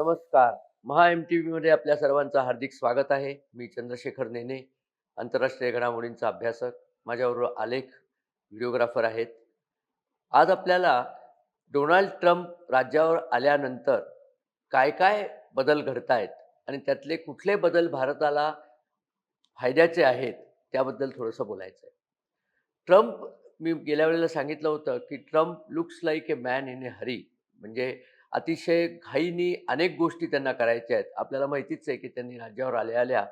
नमस्कार. महा M T व्हीमध्ये आपल्या सर्वांचं हार्दिक स्वागत आहे. मी चंद्रशेखर नेने आंतरराष्ट्रीय घडामोडींचा अभ्यासक. माझ्याबरोबर आलेख व्हिडिओग्राफर आहेत. आज आपल्याला डोनाल्ड ट्रम्प राज्यावर आल्यानंतर काय काय बदल घडत आहेत आणि त्यातले कुठले बदल भारताला फायद्याचे आहेत त्याबद्दल थोडंसं बोलायचं आहे ट्रम्प मी गेल्या वेळेला सांगितलं होतं की Trump looks like a man in a hurry म्हणजे अतिशय घाईनी अनेक गोष्टी त्यांना करायच्या आहेत. आपल्याला माहितीच आहे की त्यांनी राज्यावर आल्या आल्या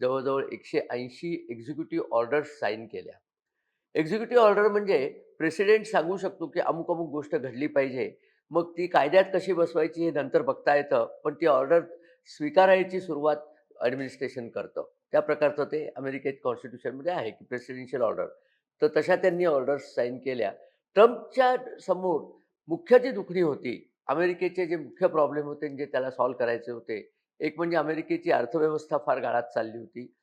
जवळजवळ एकशे ऐंशी एक्झिक्युटिव्ह ऑर्डर्स साईन केल्या. एक्झिक्युटिव्ह ऑर्डर म्हणजे प्रेसिडेंट सांगू शकतो की अमुक अमुक गोष्ट घडली पाहिजे. मग ती कायद्यात कशी बसवायची हे नंतर बघता येतं पण ती ऑर्डर स्वीकारायची सुरुवात ॲडमिनिस्ट्रेशन करतं. त्या प्रकारचं ते अमेरिकेत कॉन्स्टिट्यूशनमध्ये आहे की प्रेसिडेन्शियल ऑर्डर तर तशा त्यांनी ऑर्डर्स साईन केल्या. ट्रम्पच्या समोर मुख्य जी दुखणी होती अमेरिकेचे जे मुख्य प्रॉब्लेम होते जे त्याला सॉल्व्ह करायचे होते एक म्हणजे अमेरिकेची अर्थव्यवस्था फार गाळात चालली होती.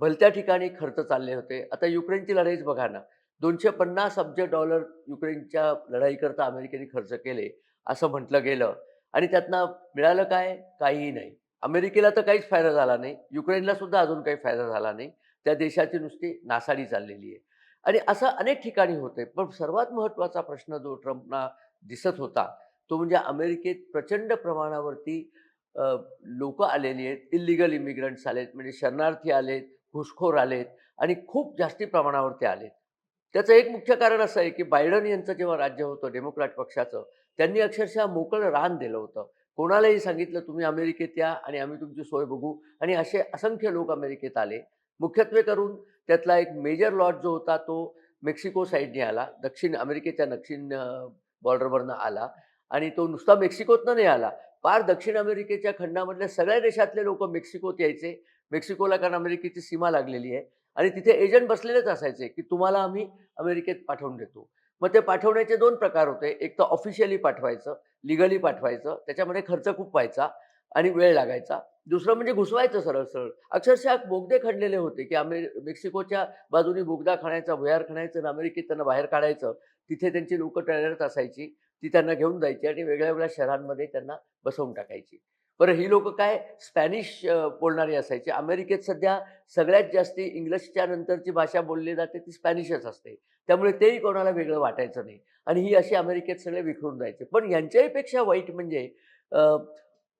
भलत्या ठिकाणी खर्च चालले होते. आता युक्रेनची लढाईच बघा ना. दोनशे पन्नास अब्ज डॉलर युक्रेनच्या लढाईकरता अमेरिकेने खर्च केले असं म्हटलं गेलं. आणि त्यातनं मिळालं काय? काहीही नाही. अमेरिकेला तर काहीच फायदा झाला नाही. युक्रेनला सुद्धा अजून काही फायदा झाला नाही. त्या देशाची नुसती नासाडी चाललेली आहे. आणि असं अनेक ठिकाणी होते. पण सर्वात महत्त्वाचा प्रश्न जो ट्रम्पना दिसत होता तो म्हणजे अमेरिकेत प्रचंड प्रमाणावरती लोक आलेली आहेत इलिगल इमिग्रंट्स आलेत म्हणजे शरणार्थी आलेत घुसखोर आलेत आणि खूप जास्ती प्रमाणावरती आलेत. त्याचं एक मुख्य कारण असं आहे की बायडन यांचं जेव्हा राज्य होतं डेमोक्रॅट पक्षाचं त्यांनी अक्षरशः मोकळं रान दिलं होतं. कोणालाही सांगितलं तुम्ही अमेरिकेत या आणि आम्ही तुमची सोय बघू. आणि असे असंख्य लोक अमेरिकेत आले. मुख्यत्वे करून त्यातला एक मेजर लॉट जो होता तो मेक्सिको साईडने आला. दक्षिण अमेरिकेच्या दक्षिण बॉर्डरवरनं आला. आणि तो नुसता मेक्सिकोतनं नाही आला. पार दक्षिण अमेरिकेच्या खंडामधल्या सगळ्या देशातले लोक मेक्सिकोत यायचे. मेक्सिकोला कारण अमेरिकेची सीमा लागलेली आहे. आणि तिथे एजंट बसलेलेच असायचे की तुम्हाला आम्ही अमेरिकेत पाठवून देतो. मग ते पाठवण्याचे दोन प्रकार होते. एक तर ऑफिशियली पाठवायचं लिगली पाठवायचं त्याच्यामध्ये खर्च खूप व्हायचा आणि वेळ लागायचा. दुसरं म्हणजे घुसवायचं सरळ सरळ. अक्षरशः बोगदे खणलेले होते की अमेरि मेक्सिकोच्या बाजूने बोगदा खाण्याचा भुयार खाण्याचं आणि अमेरिकेत त्यांना बाहेर काढायचं. तिथे त्यांची लोक टळत असायची. ती त्यांना घेऊन जायची आणि वेगळ्या वेगळ्या शहरांमध्ये त्यांना बसवून टाकायची. बरं ही लोक काय स्पॅनिश बोलणारी असायची. अमेरिकेत सध्या सगळ्यात जास्ती इंग्लिशच्या नंतरची भाषा बोलली जाते ती स्पॅनिशच असते. त्यामुळे तेही कोणाला वेगळं वाटायचं नाही. आणि ही अशी अमेरिकेत सगळे विखरून जायचे. पण यांच्याहीपेक्षा वाईट म्हणजे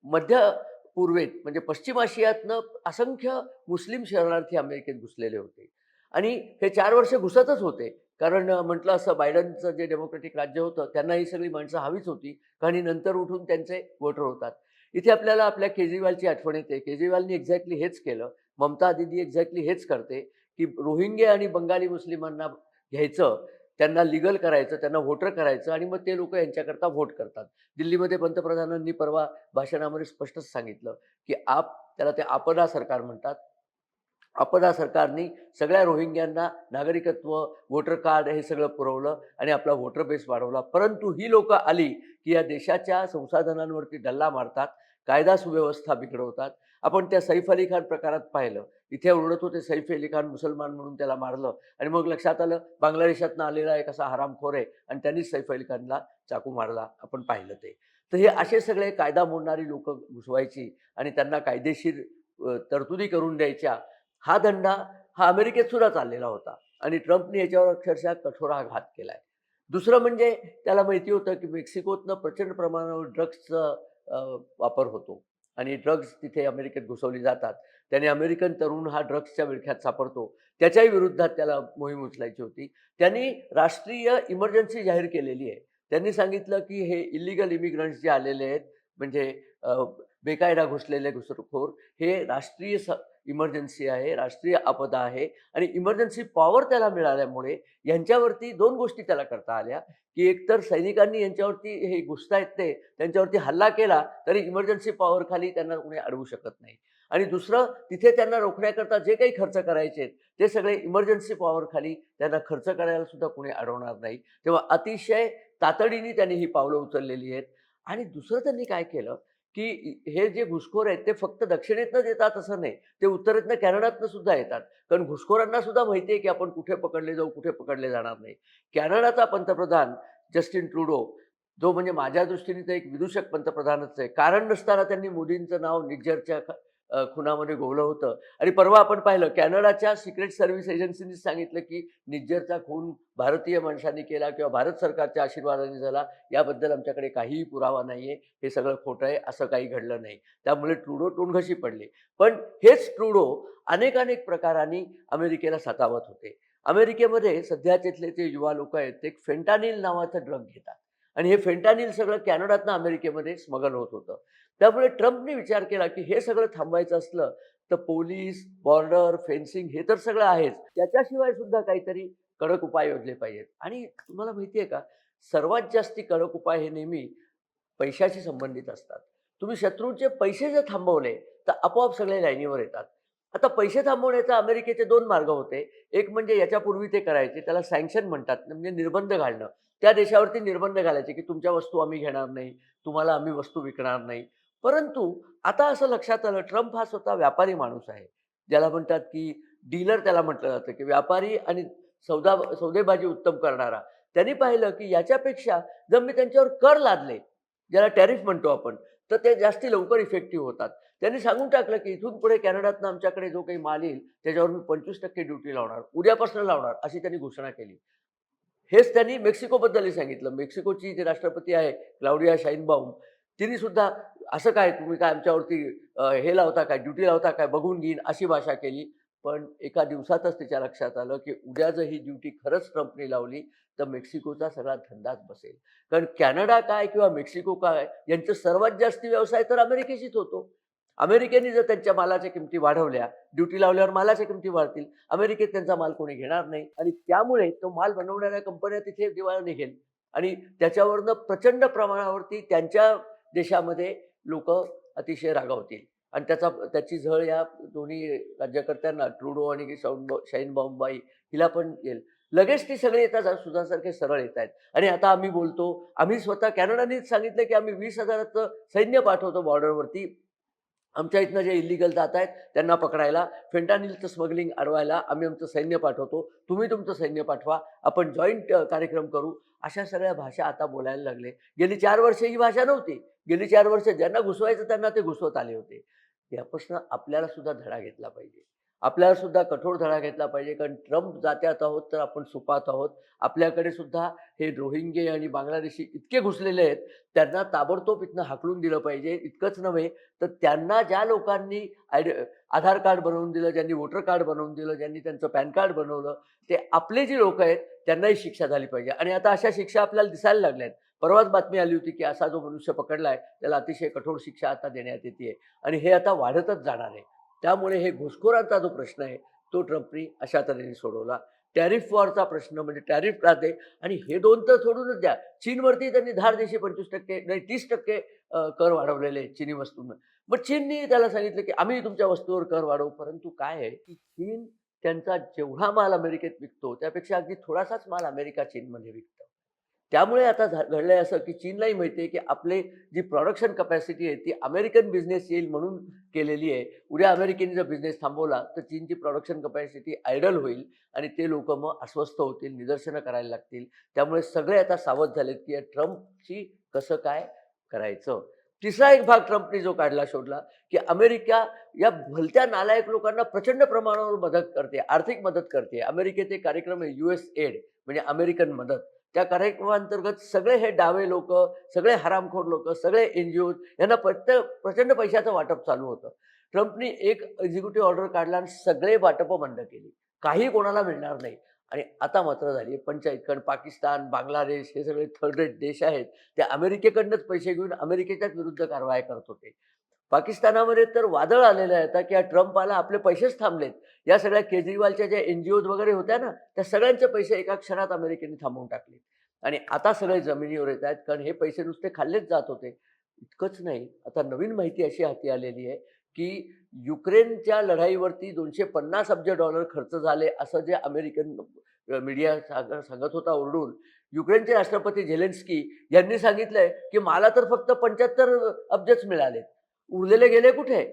मध्य पूर्वेत म्हणजे पश्चिम आशियातनं असंख्य मुस्लिम शरणार्थी अमेरिकेत घुसलेले होते. आणि हे चार वर्ष घुसतच होते. कारण म्हटलं असं बायडनचं जे डेमोक्रेटिक राज्य होतं त्यांना ही सगळी माणसं हवीच होती. आणि नंतर उठून त्यांचे वोटर होतात. इथे आपल्याला आपल्या केजरीवालची आठवण येते. केजरीवालनी एक्झॅक्टली हेच केलं. ममता दिदी एक्झॅक्टली हेच करते की रोहिंग्या आणि बंगाली मुस्लिमांना घ्यायचं त्यांना लिगल करायचं त्यांना व्होटर करायचं आणि मग ते लोक यांच्याकरता व्होट करतात. दिल्लीमध्ये पंतप्रधानांनी परवा भाषणामध्ये स्पष्टच सांगितलं की आप त्याला ते आपदा सरकार म्हणतात. आपदा सरकारने सगळ्या रोहिंग्यांना नागरिकत्व वोटर कार्ड हे सगळं पुरवलं आणि आपला वोटर बेस वाढवला. परंतु ही लोकं आली की या देशाच्या संसाधनांवरती डल्ला मारतात कायदा सुव्यवस्था बिघडवतात. आपण त्या सैफ अली खान प्रकारात पाहिलं. इथे ओरडत होते सैफ अली खान मुसलमान म्हणून त्याला मारलं. आणि मग लक्षात आलं बांगलादेशातनं आलेला एक असा हरामखोर आहे आणि त्यांनीच सैफ अली खानला चाकू मारला. आपण पाहिलं ते. तर हे असे सगळे कायदा मोडणारी लोक घुसवायची आणि त्यांना कायदेशीर तरतुदी करून द्यायच्या हा धंदा हा अमेरिकेत सुद्धा चाललेला होता. आणि ट्रम्पने याच्यावर अक्षरशः कठोर आघात केला आहे दुसरं म्हणजे त्याला माहिती होतं की मेक्सिकोतनं प्रचंड प्रमाणावर ड्रग्सचा वापर होतो. आणि ड्रग्ज तिथे अमेरिकेत घुसवली जातात. त्याने अमेरिकन तरुण हा ड्रग्सच्या विळख्यात सापडतो. त्याच्याही विरुद्धात त्याला मोहीम उचलायची होती. त्यांनी राष्ट्रीय इमर्जन्सी जाहीर केलेली आहे. त्यांनी सांगितलं की हे इलिगल इमिग्रंट्स जे आलेले आहेत म्हणजे बेकायदा घुसलेले घुसखोर हे राष्ट्रीय स इमर्जन्सी आहे राष्ट्रीय आपदा आहे आणि इमर्जन्सी पॉवर त्याला मिळाल्यामुळे यांच्यावरती दोन गोष्टी त्याला करता आल्या. की एकतर सैनिकांनी यांच्यावरती हे घुसतायत ते त्यांच्यावरती हल्ला केला तरी इमर्जन्सी पॉवर खाली त्यांना कोणी अडवू शकत नाही. आणि दुसरं तिथे त्यांना रोखण्याकरता जे काही खर्च करायचे ते सगळे इमर्जन्सी पॉवर खाली त्यांना खर्च करायला सुद्धा कोणी अडवणार नाही. तेव्हा अतिशय तातडीने त्यांनी ही पावलं उचललेली आहेत. आणि दुसरं त्यांनी काय केलं? की हे जे घुसखोर आहेत ते फक्त दक्षिणेतनंच येतात असं नाही ते उत्तरेतनं कॅनडातनं सुद्धा येतात. कारण घुसखोरांना सुद्धा माहिती आहे की आपण कुठे पकडले जाऊ कुठे पकडले जाणार नाही. कॅनडाचा पंतप्रधान जस्टिन ट्रुडो जो म्हणजे माझ्या दृष्टीने तर एक विदूषक पंतप्रधानच आहे. कारण नसताना त्यांनी मोदींचं नाव निज्जरच्या खुनामध्ये गोवलं होतं. आणि परवा आपण पाहिलं कॅनडाच्या सिक्रेट सर्व्हिस एजन्सीने सांगितलं की निज्जरचा खून भारतीय माणसांनी केला किंवा भारत सरकारच्या आशीर्वादाने झाला याबद्दल आमच्याकडे काहीही पुरावा नाही आहे हे सगळं खोटं आहे असं काही घडलं नाही. त्यामुळे ट्रुडो टोनघशी पडले. पण हेच ट्रुडो अनेकानेक प्रकारांनी अमेरिकेला सतावत होते. अमेरिकेमध्ये सध्या तिथले जे युवा लोक आहेत ते फेंटानिल नावाचं ड्रग घेतात. आणि हे फेंटानिल सगळं कॅनडातनं अमेरिकेमध्ये स्मगल होत होतं. त्यामुळे ट्रम्पने विचार केला की हे सगळं थांबवायचं असलं तर पोलीस बॉर्डर फेन्सिंग हे तर सगळं आहेच. त्याच्याशिवाय सुद्धा काहीतरी कडक उपाय योजले पाहिजेत. आणि तुम्हाला माहिती आहे का? सर्वात जास्ती कडक उपाय हे नेहमी पैशाशी संबंधित असतात. तुम्ही शत्रूंचे पैसे जर थांबवले तर आपोआप सगळे लाईनीवर येतात. आता पैसे थांबवण्याचा अमेरिकेचे दोन मार्ग होते. एक म्हणजे याच्यापूर्वी ते करायचे त्याला सँक्शन म्हणतात म्हणजे निर्बंध घालणं. त्या देशावरती निर्बंध घालायचे की तुमच्या वस्तू आम्ही घेणार नाही तुम्हाला आम्ही वस्तू विकणार नाही. परंतु आता असं लक्षात आलं ट्रम्प हा स्वतः व्यापारी माणूस आहे. ज्याला म्हणतात की डीलर त्याला म्हटलं जातं की व्यापारी आणि सौदा सौदेबाजी उत्तम करणारा. त्यांनी पाहिलं की याच्यापेक्षा जर मी त्यांच्यावर कर लादले ज्याला टॅरिफ म्हणतो आपण तर ते जास्ती लवकर इफेक्टिव्ह होतात. त्यांनी सांगून टाकलं की इथून पुढे कॅनडातनं आमच्याकडे जो काही माल येईल त्याच्यावर मी पंचवीस टक्के ड्युटी लावणार उद्यापासून लावणार अशी त्यांनी घोषणा केली. हेच त्यांनी मेक्सिकोबद्दलही सांगितलं. मेक्सिकोची जी राष्ट्रपती आहे क्लाउडिया शाईनबाऊम तिने सुद्धा असं काय तुम्ही काय आमच्यावरती हे लावता काय? ड्युटी लावता काय? बघून घेईन अशी भाषा केली. पण एका दिवसातच त्याच्या लक्षात आलं की उद्या जर ही ड्युटी खरंच ट्रम्पने लावली तर मेक्सिकोचा सगळा धंदाच बसेल. कारण कॅनडा काय किंवा मेक्सिको काय यांचं सर्वात जास्ती व्यवसाय तर अमेरिकेशीच होतो. अमेरिकेने जर त्यांच्या मालाच्या किमती वाढवल्या ड्युटी लावल्यावर मालाच्या किमती वाढतील. अमेरिकेत त्यांचा माल कोणी घेणार नाही. आणि त्यामुळे तो माल बनवणाऱ्या कंपन्या तिथे दिवाळा निघेल. आणि त्याच्यावरनं प्रचंड प्रमाणावरती त्यांच्या देशामध्ये लोक अतिशय रागावतील. आणि त्याचा त्याची झळ या दोन्ही राज्यकर्त्यांना ट्रुडो आणि शाऊन शाईन बॉम्बाई हिला पण येईल. लगेच ती सगळे येतात सुधासारखे सरळ येत आहेत. आणि आता आम्ही बोलतो आम्ही स्वतः कॅनडानेच सांगितलं की आम्ही वीस हजाराचं सैन्य पाठवतो बॉर्डरवरती आमच्या इथनं जे इलिगल जात आहेत त्यांना पकडायला. फेंटानिलचं स्मगलिंग अडवायला आम्ही आमचं सैन्य पाठवतो. तुम्ही तुमचं सैन्य पाठवा. आपण जॉईंट कार्यक्रम करू. अशा सगळ्या भाषा आता बोलायला लागले. गेली चार वर्ष ही भाषा नव्हती. गेली चार वर्ष ज्यांना घुसवायचं त्यांना ते घुसवत आले होते. यापासून आपल्याला सुद्धा धडा घेतला पाहिजे. आपल्याला सुद्धा कठोर धडा घेतला पाहिजे. कारण ट्रम्प जात्यात आहोत तर आपण सुपात आहोत. आपल्याकडे सुद्धा हे रोहिंगे आणि बांगलादेशी इतके घुसलेले आहेत त्यांना ताबडतोब इथनं हाकलून दिलं पाहिजे. इतकंच नव्हे तर त्यांना ज्या लोकांनी आयड आधार कार्ड बनवून दिलं ज्यांनी वोटर कार्ड बनवून दिलं ज्यांनी त्यांचं पॅन कार्ड बनवलं ते आपले जी लोक आहेत त्यांनाही शिक्षा झाली पाहिजे. आणि आता अशा शिक्षा आपल्याला दिसायला लागल्या आहेत. परवाच बातमी आली होती की असा जो मनुष्य पकडला आहे त्याला अतिशय कठोर शिक्षा आता देण्यात येते आणि हे आता वाढतच जाणार आहे. त्यामुळे हे घुसखोरांचा जो प्रश्न आहे तो ट्रम्पनी अशा तऱ्हेने सोडवला. टॅरिफ वॉरचा प्रश्न म्हणजे टॅरिफ राहते आणि हे दोन तर सोडूनच द्या. चीनवरती त्यांनी धार देशी पंचवीस टक्के नाही तीस टक्के कर वाढवलेले चिनी चीनी वस्तूंवर मग चीननी त्याला सांगितलं की आम्ही तुमच्या वस्तूवर कर वाढवू परंतु काय आहे की चीन त्यांचा जेवढा माल अमेरिकेत विकतो त्यापेक्षा अगदी थोडासाच माल अमेरिका चीनमध्ये विकतो. त्यामुळे आता झा- घडलंय असं की चीनलाही माहिती आहे की आपले जी प्रोडक्शन कपॅसिटी आहे ती अमेरिकन बिझनेस येईल म्हणून केलेली आहे. उद्या अमेरिकेने जर बिझनेस थांबवला तर चीनची प्रोडक्शन कपॅसिटी आयडल होईल आणि ते लोक मग अस्वस्थ होतील निदर्शनं करायला लागतील. त्यामुळे सगळे आता सावध झालेत की या ट्रम्पची कसं काय करायचं. तिसरा एक भाग ट्रम्पने जो काढला शोधला की अमेरिका या भलत्या नालायक लोकांना प्रचंड प्रमाणावर मदत करते आर्थिक मदत करते. अमेरिकेचे कार्यक्रम आहे यू एस एड म्हणजे अमेरिकन मदत. त्या कार्यक्रमांतर्गत सगळे हे डावे लोक सगळे हरामखोर लोक सगळे एन जी ओज यांना प्रत्येक प्रचंड पैशाचं वाटप चालू होतं. ट्रम्पनी एक एक्झिक्युटिव्ह ऑर्डर काढला आणि सगळे वाटपं बंद केली. काही कोणाला मिळणार नाही. आणि आता मात्र झाली पंचायत कारण पाकिस्तान बांगलादेश हे सगळे थर्ड रेट देश आहेत. ते अमेरिकेकडनंच पैसे घेऊन अमेरिकेच्याच विरुद्ध कारवाया करत होते. पाकिस्तानामध्ये तर वादळ आलेलं आहे आता की ट्रम्प आला आपले पैसेच थांबलेत. या सगळ्या केजरीवालच्या ज्या एन जी ओज वगैरे होत्या ना त्या सगळ्यांचे पैसे एका क्षणात अमेरिकेने थांबवून टाकले आणि आता सगळे जमिनीवर येत आहेत कारण हे पैसे नुसते खाल्लेच जात होते. इतकंच नाही आता नवीन माहिती अशी हाती आलेली आहे की युक्रेनच्या लढाईवरती दोनशे पन्नास अब्ज डॉलर खर्च झाले असं जे अमेरिकन मीडिया सांग सांगत होता ओरडून. युक्रेनचे राष्ट्रपती झेलेन्स्की यांनी सांगितलंय की मला तर फक्त पंच्याहत्तर अब्जच मिळालेत. उरलेले गेले कुठे?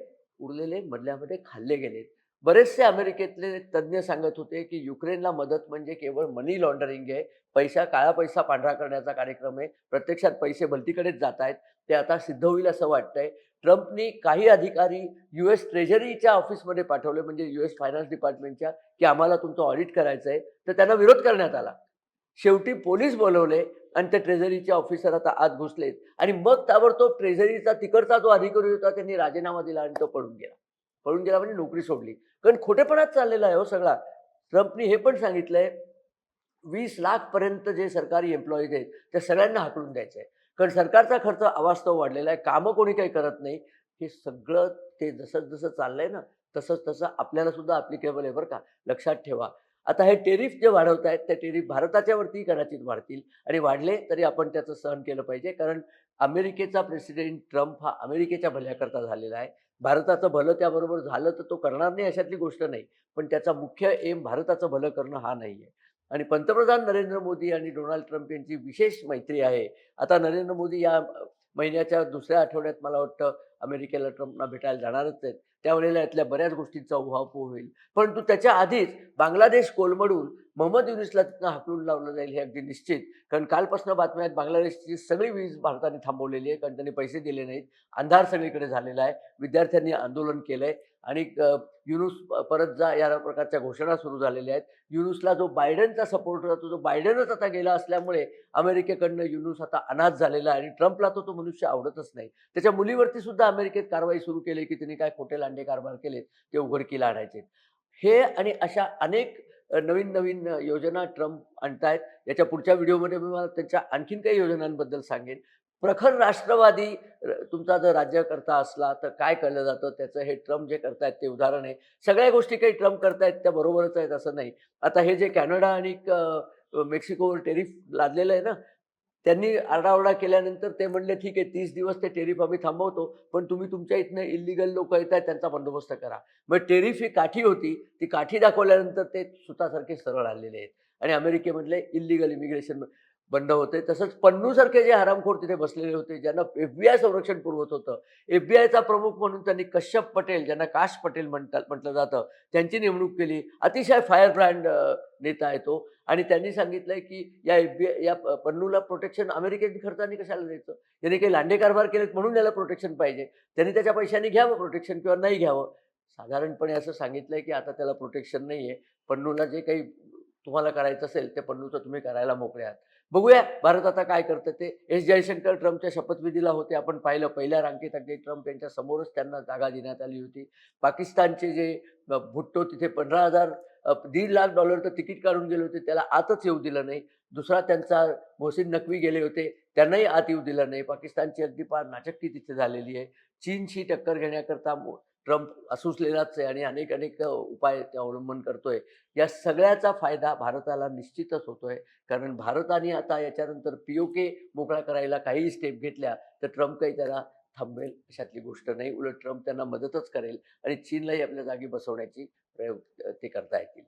उरलेले मधल्यामध्ये खाल्ले गेलेत. बरेचसे अमेरिकेतले तज्ज्ञ सांगत होते की युक्रेनला मदत म्हणजे केवळ मनी लॉन्डरिंग आहे. पैसा काळा पैसा पांढरा करण्याचा कार्यक्रम आहे. प्रत्यक्षात पैसे भलतीकडेच जात आहेत ते आता सिद्ध होईल असं वाटतंय. ट्रम्पनी काही अधिकारी यू एस ट्रेझरीच्या ऑफिसमध्ये पाठवले म्हणजे यू एस फायनान्स डिपार्टमेंटच्या की आम्हाला तुमचं ऑडिट करायचं आहे तर त्यांना विरोध करण्यात आला. शेवटी पोलीस बोलवले. आणि त्या ट्रेझरीचे ऑफिसर आता आत घुसलेत. आणि मग ताबडतोब ट्रेझरीचा तिकडचा जो अधिकारी होता त्यांनी राजीनामा दिला आणि तो पळून गेला. पळून गेला म्हणजे नोकरी सोडली. कारण खोटेपणाच चाललेला आहे हो सगळा. ट्रम्पनी हे पण सांगितलंय वीस लाखपर्यंत जे सरकारी एम्प्लॉईज आहेत त्या सगळ्यांना हाकलून द्यायचं आहे कारण सरकारचा खर्च अवास्तव वाढलेला आहे कामं कोणी काही करत नाही. हे सगळं ते जसं जसं चाललंय ना तसंच तसं आपल्याला सुद्धा अप्लिकेबल आहे बरं का. लक्षात ठेवा. आता हे टेरिफ जे वाढवत आहेत त्या टेरिफ भारताच्या वरती कदाचित वाढतील. आणि वाढले तरी आपण त्याचं सहन केलं पाहिजे. कारण अमेरिकेचा प्रेसिडेंट ट्रम्प हा अमेरिकेच्या भल्याकरता झालेला आहे. भारताचं भलं त्याबरोबर झालं तर तो करणार नाही अशातली गोष्ट नाही. पण त्याचा मुख्य एम भारताचं भलं करणं हा नाही आहे आणि पंतप्रधान नरेंद्र मोदी आणि डोनाल्ड ट्रम्प यांची विशेष मैत्री आहे. आता नरेंद्र मोदी या महिन्याच्या दुसऱ्या आठवड्यात मला वाटतं अमेरिकेला ट्रम्पना भेटायला जाणारच आहेत. त्यावेळेला यातल्या बऱ्याच गोष्टींचा उहापोह होईल. परंतु त्याच्या आधीच बांगलादेश कोलमडून मोहम्मद युनिसला तिथनं हाकलून लावलं जाईल हे अगदी निश्चित. कारण कालपासून बातम्या आहेत बांगलादेशची सगळी वीज भारताने थांबवलेली आहे कारण त्यांनी पैसे दिले नाहीत. अंधार सगळीकडे झालेला आहे. विद्यार्थ्यांनी आंदोलन केलं आहे आणि युनुस परत जा या प्रकारच्या घोषणा सुरू झालेल्या आहेत. युनुसला जो बायडनचा सपोर्ट होता तो जो बायडनच आता गेला असल्यामुळे अमेरिकेकडनं युनुस आता अनाथ झालेला आहे आणि ट्रम्पला तो तो मनुष्य आवडतच नाही. त्याच्या मुलीवरती सुद्धा अमेरिकेत कारवाई सुरू केली की त्यांनी काय खोटे लांडे कारभार केले ते उघडकीला आणायचे. हे आणि अशा अनेक नवीन नवीन योजना ट्रम्प आणतायत. याच्या पुढच्या व्हिडिओमध्ये मी मला त्यांच्या आणखीन काही योजनांबद्दल सांगेन. प्रखर राष्ट्रवादी र- तुमचा जर राज्यकर्ता असला तर काय केलं जातं? त्याचं हे ट्रम्प जे करतायत ते उदाहरण आहे. सगळ्या गोष्टी काही ट्रम्प करतायत त्या बरोबरच आहेत असं नाही. आता हे जे कॅनडा आणि क- मेक्सिकोवर टेरिफ लादलेलं आहे ना त्यांनी आरडाओरडा केल्यानंतर ते म्हणले ठीक आहे तीस दिवस ते टेरिफ आम्ही थांबवतो पण तुम्ही तुमच्या इथनं इलिगल लोक येत आहेत त्यांचा बंदोबस्त करा. मग टेरिफ ही काठी होती ती काठी दाखवल्यानंतर ते सुतासारखे सरळ आलेले आहेत. आणि अमेरिकेमधले इलिगल इमिग्रेशन बंद होते. तसंच पन्नूसारखे जे हरामखोर तिथे बसलेले होते ज्यांना एफ बी आय संरक्षण पुरवत होतं. एफ बी आयचा प्रमुख म्हणून त्यांनी कश्यप पटेल ज्यांना काश पटेल म्हणतात म्हटलं जातं त्यांची नेमणूक केली. अतिशय फायर ब्रँड नेता येतो आणि त्यांनी सांगितलंय की या एफ बी आय या पन्नूला प्रोटेक्शन अमेरिकेत खर्चाने कशाला द्यायचं? यांनी काही लांडे कारभार केलेत म्हणून याला प्रोटेक्शन पाहिजे. त्यांनी त्याच्या पैशाने घ्यावं प्रोटेक्शन किंवा नाही घ्यावं. साधारणपणे असं सांगितलंय की आता त्याला प्रोटेक्शन नाही आहे पन्नूला जे काही तुम्हाला करायचं असेल ते पन्नूचं तुम्ही करायला मोकळे आहात. बघूया भारत आता काय करतं ते. एस. जयशंकर ट्रम्पच्या शपथविधीला होते. आपण पाहिलं पहिल्या रांगेत अगदी ट्रम्प यांच्या समोरच त्यांना जागा देण्यात आली होती. पाकिस्तानचे जे भुट्टो तिथे पंधरा हजार दीड लाख डॉलरचं तिकीट काढून गेले होते. त्याला आतच येऊ दिलं नाही. दुसरा त्यांचा मोहसिन नकवी गेले होते. त्यांनाही आत येऊ दिलं नाही. पाकिस्तानची अगदी फार नाचक्की तिथे झालेली आहे. चीनशी टक्कर घेण्याकरता मो- ट्रम्प असूसलेलाच आहे आणि अनेक अनेक उपाय ते अवलंबन करतोय. या सगळ्याचा फायदा भारताला निश्चितच होतोय. कारण भारताने आता याच्यानंतर पी ओ के मोकळा करायला काही स्टेप घेतल्या तर ट्रम्प काही त्याला थांबवेल अशातली गोष्ट नाही. उलट ट्रम्प त्यांना मदतच करेल आणि चीनलाही आपल्या जागी बसवण्याची प्रयोग ते करता येतील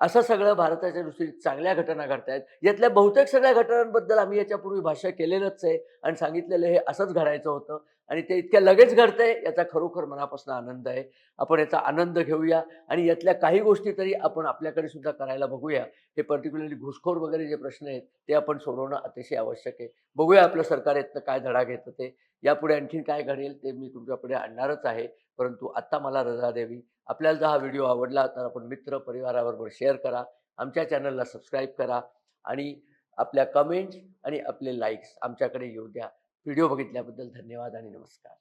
असं सगळं भारताच्या दृष्टीने चांगल्या घटना घडतायत. यातल्या बहुतेक सगळ्या घटनांबद्दल आम्ही याच्यापूर्वी भाष्य केलेलंच आहे आणि सांगितलेलं हे असंच घडायचं होतं. आणि ते इतक्या लगेच घडतंय याचा खरोखर मनापासून आनंद आहे. आपण याचा आनंद घेऊया आणि यातल्या काही गोष्टी तरी आपण आपल्याकडे सुद्धा करायला बघूया. हे पर्टिक्युलरली घुसखोर वगैरे जे प्रश्न आहेत ते आपण सोडवणं अतिशय आवश्यक आहे. बघूया आपलं सरकार यातनं काय धडा घेतं ते. यापुढे आणखीन काय घडेल ते मी तुमच्यापुढे आणणारच आहे. परंतु आत्ता मला रजा द्यावी. आपल्याला जर हा व्हिडिओ आवडला तर आपण मित्र परिवाराबरोबर शेअर करा. आमच्या चॅनलला सबस्क्राईब करा आणि आपल्या कमेंट्स आणि आपले लाईक्स आमच्याकडे येऊ द्या. व्हिडिओ बघितल्याबद्दल धन्यवाद आणि नमस्कार.